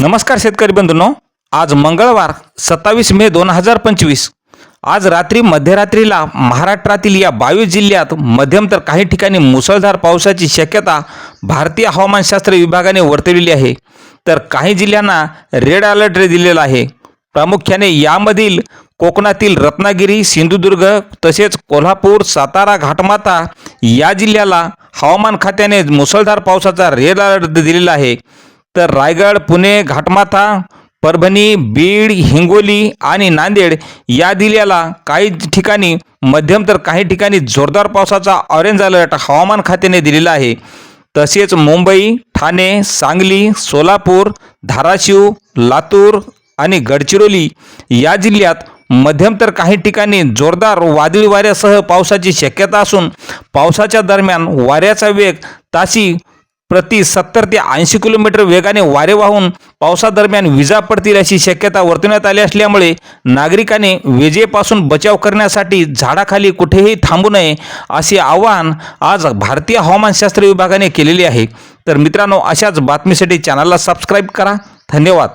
नमस्कार शेतकरी बंधूंनो. आज मंगळवार सत्तावीस मे दोन हजार पंचवीस. आज रात्री मध्यरात्रीला महाराष्ट्रातील या बावीस जिल्ह्यात मध्यम तर काही ठिकाणी मुसळधार पावसाची शक्यता भारतीय हवामानशास्त्र विभागाने वर्तविली आहे. तर काही जिल्ह्यांना रेड अलर्ट दिलेला आहे. प्रामुख्याने यामधील कोकणातील रत्नागिरी सिंधुदुर्ग तसेच कोल्हापूर सातारा घाटमाता या जिल्ह्याला हवामान खात्याने मुसळधार पावसाचा रेड अलर्ट दिलेला आहे. तर रायगड पुणे घाटमाथा परभणी बीड हिंगोली आणि नांदेड या जिल्ह्याला काही ठिकाणी मध्यम तर काही ठिकाणी जोरदार पावसाचा ऑरेंज अलर्ट हवामान खात्याने दिलेला आहे. तसेच मुंबई ठाणे सांगली सोलापूर धाराशिव लातूर आणि गडचिरोली या जिल्ह्यात मध्यम तर काही ठिकाणी जोरदार वादळी वाऱ्यासह पावसाची शक्यता असून पावसाच्या दरम्यान वाऱ्याचा वेग ताशी प्रति सत्तर ते ऐंशी किलोमीटर वेगाने वारे वाहून पावसादरम्यान विजा पडतील अशी शक्यता वर्तवण्यात आली असल्यामुळे नागरिकांनी विजेपासून बचाव करण्यासाठी झाडाखाली कुठेही थांबू नये असे आवाहन आज भारतीय हवामानशास्त्र विभागाने केलेले आहे. तर मित्रांनो अशाच बातमीसाठी चॅनलला सबस्क्राईब करा. धन्यवाद.